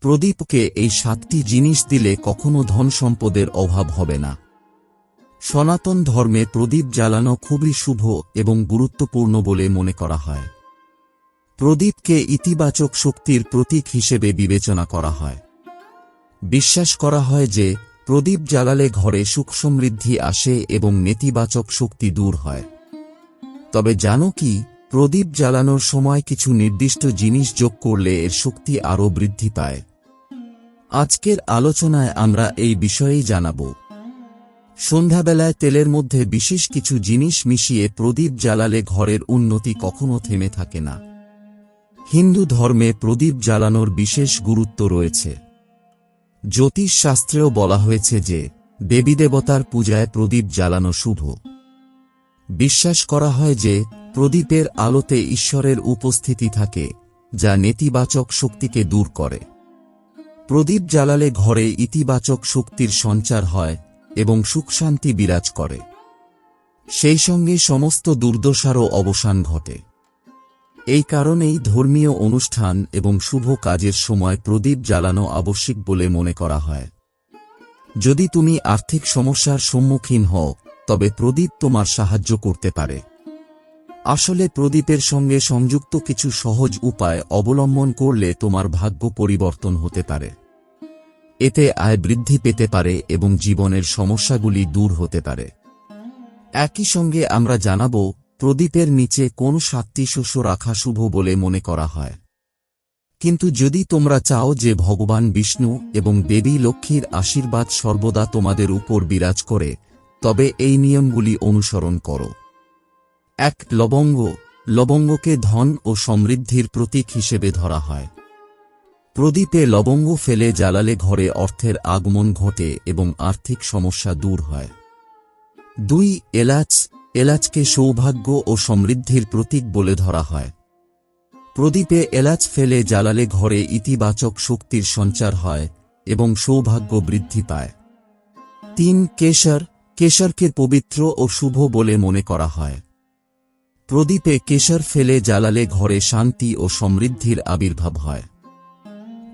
প্রদীপকে এই সাতটি জিনিস দিলে কখনো ধন সম্পদের অভাব হবে না। সনাতন ধর্মে প্রদীপ জ্বালানো খুবই শুভ এবং গুরুত্বপূর্ণ বলে মনে করা হয়। প্রদীপকে ইতিবাচক শক্তির প্রতীক হিসেবে বিবেচনা করা হয়। বিশ্বাস করা হয় যে, প্রদীপ জ্বালালে ঘরে সুখ সমৃদ্ধি আসে এবং নেতিবাচক শক্তি দূর হয়। তবে জানো কি, প্রদীপ জ্বালানোর সময় কিছু নির্দিষ্ট জিনিস যোগ করলে এর শক্তি আরও বৃদ্ধি পায়। আজকের আলোচনায় আমরা এই বিষয়েই জানাব। সন্ধ্যাবেলায় তেলের মধ্যে বিশেষ কিছু জিনিস মিশিয়ে প্রদীপ জ্বালালে ঘরের উন্নতি কখনো থেমে থাকে না। হিন্দু ধর্মে প্রদীপ জ্বালানোর বিশেষ গুরুত্ব রয়েছে। জ্যোতিষ শাস্ত্রেও বলা হয়েছে যে দেবী দেবতার পূজায় প্রদীপ জ্বালানো শুভ। বিশ্বাস করা হয় যে, প্রদীপের আলোতে ঈশ্বরের উপস্থিতি থাকে, যা নেতিবাচক শক্তিকে দূর করে। প্রদীপ জ্বালালে ঘরে ইতিবাচক শক্তির সঞ্চার হয় এবং সুখশান্তি বিরাজ করে। সেই সঙ্গে সমস্ত দুর্দশারও অবসান ঘটে। এই কারণেই ধর্মীয় অনুষ্ঠান এবং শুভ কাজের সময় প্রদীপ জ্বালানো আবশ্যিক বলে মনে করা হয়। যদি তুমি আর্থিক সমস্যার সম্মুখীন হও, তবে প্রদীপ তোমার সাহায্য করতে পারে। আসলে প্রদীপের সঙ্গে সংযুক্ত কিছু সহজ উপায় অবলম্বন করলে তোমার ভাগ্য পরিবর্তন হতে পারে। এতে আয় বৃদ্ধি পেতে পারে এবং জীবনের সমস্যাগুলি দূর হতে পারে। একই সঙ্গে আমরা জানাব, প্রদীপের নিচে কোন সাতটি শস্য রাখা শুভ বলে মনে করা হয়। কিন্তু যদি তোমরা চাও যে ভগবান বিষ্ণু এবং দেবী লক্ষ্মীর আশীর্বাদ সর্বদা তোমাদের উপর বিরাজ করে, তবে এই নিয়মগুলি অনুসরণ করো। এক, লবঙ্গ। লবঙ্গকে ধন ও সমৃদ্ধির প্রতীক হিসেবে ধরা হয়। প্রদীপে লবঙ্গ ফেলে জ্বালালে ঘরে অর্থের আগমন ঘটে এবং আর্থিক সমস্যা দূর হয়। দুই, এলাচ, এলাচকে সৌভাগ্য ও সমৃদ্ধির প্রতীক বলে ধরা হয়। প্রদীপে এলাচ ফেলে জ্বালালে ঘরে ইতিবাচক শক্তির সঞ্চার হয় এবং সৌভাগ্য বৃদ্ধি পায়। তিন, কেশর, কেশরকে পবিত্র ও শুভ বলে মনে করা হয়। প্রদীপে কেশর ফেলে জ্বালালে ঘরে শান্তি ও সমৃদ্ধির আবির্ভাব হয়।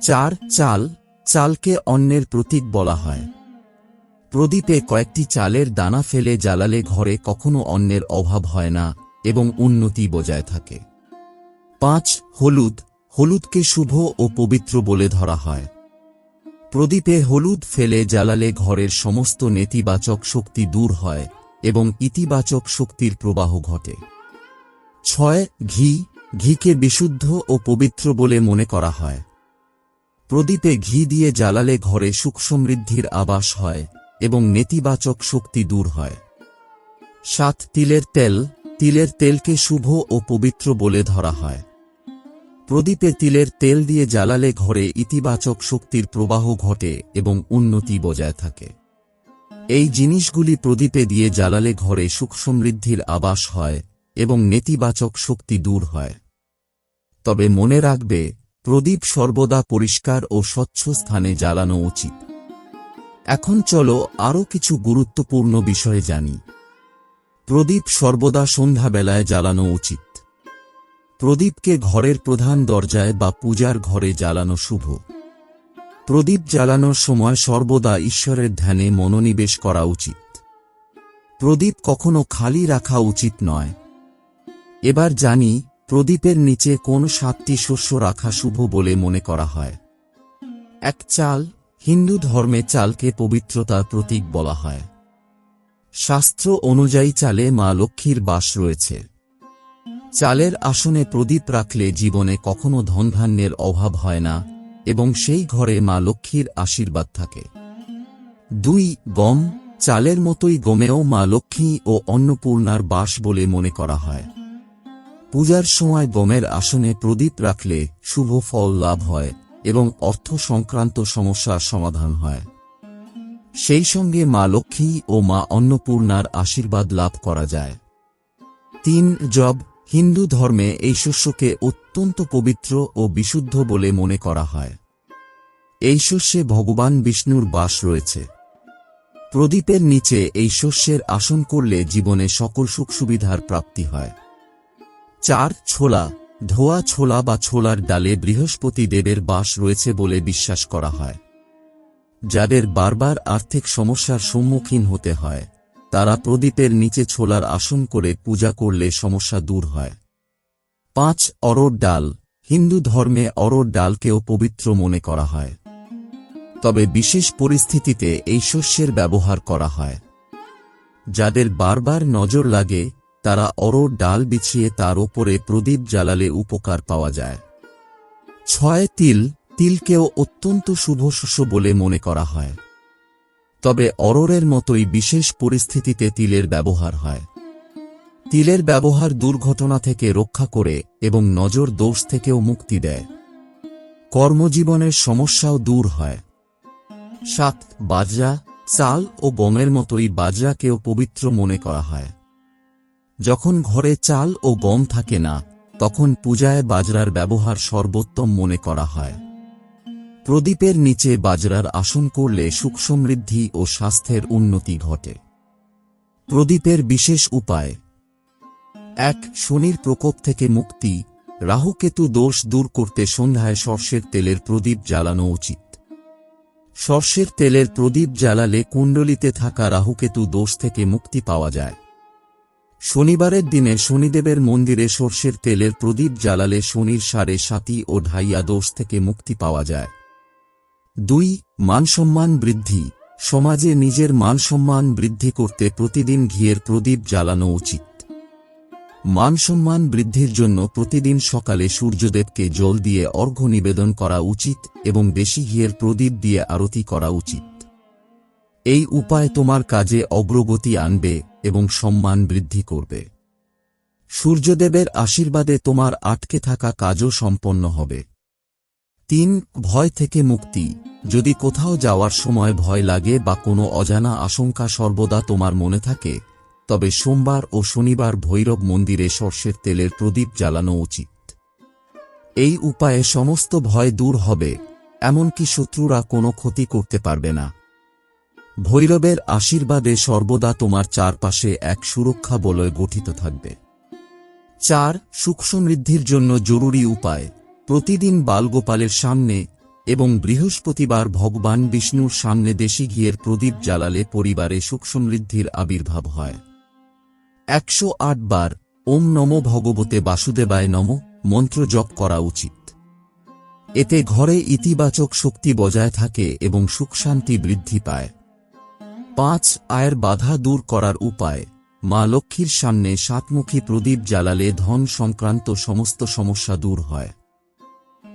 চার চাল চালকে অন্যের প্রতীক বলা হয়। প্রদীপে কয়েকটি চালের দানা ফেলে জ্বালালে ঘরে কখনো অন্যের অভাব হয় না এবং উন্নতি বজায় থাকে। পাঁচ, হলুদ। হলুদকে শুভ ও পবিত্র বলে ধরা হয়। প্রদীপে হলুদ ফেলে জ্বালালে ঘরের সমস্ত নেতিবাচক শক্তি দূর হয় এবং ইতিবাচক শক্তির প্রবাহ ঘটে। ছয়, ঘি। ঘিকে বিশুদ্ধ ও পবিত্র বলে মনে করা হয়। প্রদীপে ঘি দিয়ে জ্বালালে ঘরে সুখ সমৃদ্ধির আবাস হয় এবং নেতিবাচক শক্তি দূর হয়। সাত, তিলের তেল। তিলের তেলকে শুভ ও পবিত্র বলে ধরা হয়। প্রদীপে তিলের তেল দিয়ে জ্বালালে ঘরে ইতিবাচক শক্তির প্রবাহ ঘটে এবং উন্নতি বজায় থাকে। এই জিনিসগুলি প্রদীপে দিয়ে জ্বালালে ঘরে সুখ সমৃদ্ধির আবাস হয় এবং নেতিবাচক শক্তি দূর হয়। তবে মনে রাখবে প্রদীপ সর্বদা পরিষ্কার ও স্বচ্ছ স্থানে জ্বালানো উচিত। এখন চলো আরও কিছু গুরুত্বপূর্ণ বিষয়ে জানি। প্রদীপ সর্বদা সন্ধ্যাবেলায় জ্বালানো উচিত। প্রদীপকে ঘরের প্রধান দরজায় বা পূজার ঘরে জ্বালানো শুভ। প্রদীপ জ্বালানোর সময় সর্বদা ঈশ্বরের ধ্যানে মনোনিবেশ করা উচিত। প্রদীপ কখনো খালি রাখা উচিত নয়। এবার জানি প্রদীপের নিচে কোন সাতটি শস্য রাখা শুভ বলে মনে করা হয়। এক চাল, হিন্দু ধর্মে চালকে পবিত্রতার প্রতীক বলা হয়। শাস্ত্র অনুযায়ী চালে মা লক্ষ্মীর বাস রয়েছে। চালের আসনে প্রদীপ রাখলে জীবনে কখনো ধনধান্যের অভাব হয় না এবং সেই ঘরে মা লক্ষ্মীর আশীর্বাদ থাকে। দুই, গম, চালের মতোই গমেও মা লক্ষ্মী ও অন্নপূর্ণার বাস বলে মনে করা হয়। পূজার সময় গমের আসনে প্রদীপ রাখলে শুভ ফল লাভ হয় এবং অর্থ সংক্রান্ত সমস্যার সমাধান হয়। সেই সঙ্গে মা লক্ষ্মী ও মা অন্নপূর্ণার আশীর্বাদ লাভ করা যায়। তিন জব, হিন্দু ধর্মে এই শস্যকে অত্যন্ত পবিত্র ও বিশুদ্ধ বলে মনে করা হয়। এই শস্যে ভগবান বিষ্ণুর বাস রয়েছে। প্রদীপের নিচে এই শস্যের আসন করলে জীবনে সকল সুখ সুবিধার প্রাপ্তি হয়। চার ছোলা, ধোয়া ছোলা বা ছোলার ডালে বৃহস্পতি দেবের বাস রয়েছে বলে বিশ্বাস করা হয়। যাদের বারবার আর্থিক সমস্যার সম্মুখীন হতে হয়, তারা প্রদীপের নিচে ছোলার আসন করে পূজা করলে সমস্যা দূর হয়। পাঁচ অরড় ডাল, হিন্দু ধর্মে অরড় ডালকেও পবিত্র মনে করা হয়। তবে বিশেষ পরিস্থিতিতে এই শস্যের ব্যবহার করা হয়। যাদের বারবার নজর লাগে তারা অরড় ডাল বিছিয়ে তার ওপরে প্রদীপ জ্বালালে উপকার পাওয়া যায়। ছয় তিল, তিলকেও অত্যন্ত শুভ শস্য বলে মনে করা হয়। তবে অরড়ের মতোই বিশেষ পরিস্থিতিতে তিলের ব্যবহার হয়। তিলের ব্যবহার দুর্ঘটনা থেকে রক্ষা করে এবং নজর দোষ থেকেও মুক্তি দেয়। কর্মজীবনের সমস্যাও দূর হয়। সাত, বাজরা, চাল ও গমের মতোই বাজরাকেও পবিত্র মনে করা হয়। যখন ঘরে চাল ও গম থাকে না, তখন পূজায় বাজরার ব্যবহার সর্বোত্তম মনে করা হয়। প্রদীপের নিচে বাজরার আসন করলে সুখ সমৃদ্ধি ও স্বাস্থ্যের উন্নতি ঘটে। প্রদীপের বিশেষ উপায়। এক, শনির প্রকোপ থেকে মুক্তি। রাহুকেতু দোষ দূর করতে সন্ধ্যায় সর্ষের তেলের প্রদীপ জ্বালানো উচিত। সর্ষের তেলের প্রদীপ জ্বালালে কুণ্ডলিতে থাকা রাহুকেতু দোষ থেকে মুক্তি পাওয়া যায়। শনিবারের দিনে শনিদেবের মন্দিরে সর্ষের তেলের প্রদীপ জ্বালালে শনির সারে সাতি ও ঢাইয়া দোষ থেকে মুক্তি পাওয়া যায়। দুই, মানসম্মান বৃদ্ধি। সমাজে নিজের মানসম্মান বৃদ্ধি করতে প্রতিদিন ঘিয়ের প্রদীপ জ্বালানো উচিত। মানসম্মান বৃদ্ধির জন্য প্রতিদিন সকালে সূর্যদেবকে জল দিয়ে অর্ঘ্য নিবেদন করা উচিত এবং বেশি ঘিয়ের প্রদীপ দিয়ে আরতি করা উচিত। এই উপায় তোমার কাজে অগ্রগতি আনবে। এবং সম্মান বৃদ্ধি করবে। সূর্যদেবের আশীর্বাদে তোমার আটকে থাকা কাজও সম্পন্ন হবে। তিন, ভয় থেকে মুক্তি। যদি কোথাও যাওয়ার সময় ভয় লাগে বা কোনো অজানা আশঙ্কা সর্বদা তোমার মনে থাকে, তবে সোমবার ও শনিবার ভৈরব মন্দিরে সর্ষের তেলের প্রদীপ জ্বালানো উচিত। এই উপায়ে সমস্ত ভয় দূর হবে, এমনকি শত্রুরা কোনো ক্ষতি করতে পারবে না। ভৈরবের আশীর্বাদে সর্বদা তোমার চারপাশে এক সুরক্ষা বলয় গঠিত থাকবে। চার সুখ সমৃদ্ধির জন্য জরুরি উপায়। প্রতিদিন বালগোপালের সামনে এবং বৃহস্পতিবার ভগবান বিষ্ণুর সামনে দেশি ঘিয়ের প্রদীপ জ্বালালে পরিবারে সুখ সমৃদ্ধির আবির্ভাব হয়। একশো বার ওম নম ভগবতে বাসুদেবায় নম, মন্ত্র জপ করা উচিত। এতে ঘরে ইতিবাচক শক্তি বজায় থাকে এবং সুখ শান্তি বৃদ্ধি পায়। পাঁচ আয়ের বাধা দূর করার উপায়। মা লক্ষ্মীর সামনে সাতমুখী প্রদীপ জ্বালালে ধন সংক্রান্ত সমস্ত সমস্যা দূর হয়।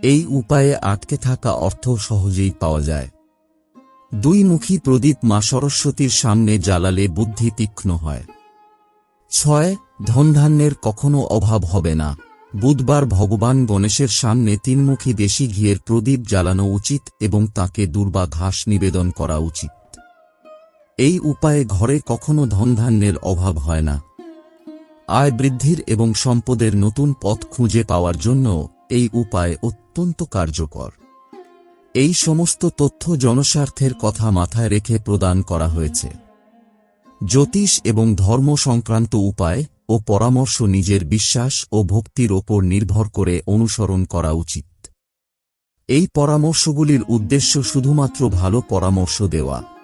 এই উপায়ে আটকে থাকা অর্থ সহজেই পাওয়া যায়। দুই মুখী প্রদীপ মা সরস্বতীর সামনে জ্বালালে বুদ্ধি তীক্ষ্ণ হয়। ছয়, ধনধান্যের কখনো অভাব হবে না। বুধবার ভগবান গণেশের সামনে তিনমুখী দেশি ঘিয়ের প্রদীপ জ্বালানো উচিত এবং তাকে দুর্বা ঘাস নিবেদন করা উচিত। এই উপায়ে ঘরে কখনো ধনধান্যের অভাব হয় না। আয় বৃদ্ধির এবং সম্পদের নতুন পথ খুঁজে পাওয়ার জন্য এই উপায় অত্যন্ত কার্যকর। এই সমস্ত তথ্য জনস্বার্থের কথা মাথায় রেখে প্রদান করা হয়েছে। জ্যোতিষ এবং ধর্ম সংক্রান্ত উপায় ও পরামর্শ নিজের বিশ্বাস ও ভক্তির ওপর নির্ভর করে অনুসরণ করা উচিত। এই পরামর্শগুলির উদ্দেশ্য শুধুমাত্র ভালো পরামর্শ দেওয়া।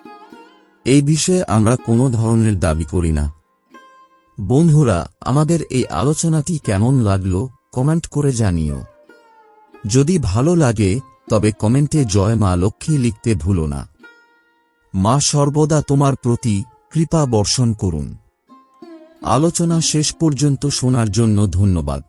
এই বিষয়ে আমরা কোনো ধরনের দাবি করি না। বন্ধুরা, আমাদের এই আলোচনাটি কেমন লাগল কমেন্ট করে জানিও। যদি ভালো লাগে, তবে কমেন্টে জয় মা লক্ষ্মী লিখতে ভুলো না। মা সর্বদা তোমার প্রতি কৃপা বর্ষণ করুন। আলোচনা শেষ পর্যন্ত শোনার জন্য ধন্যবাদ।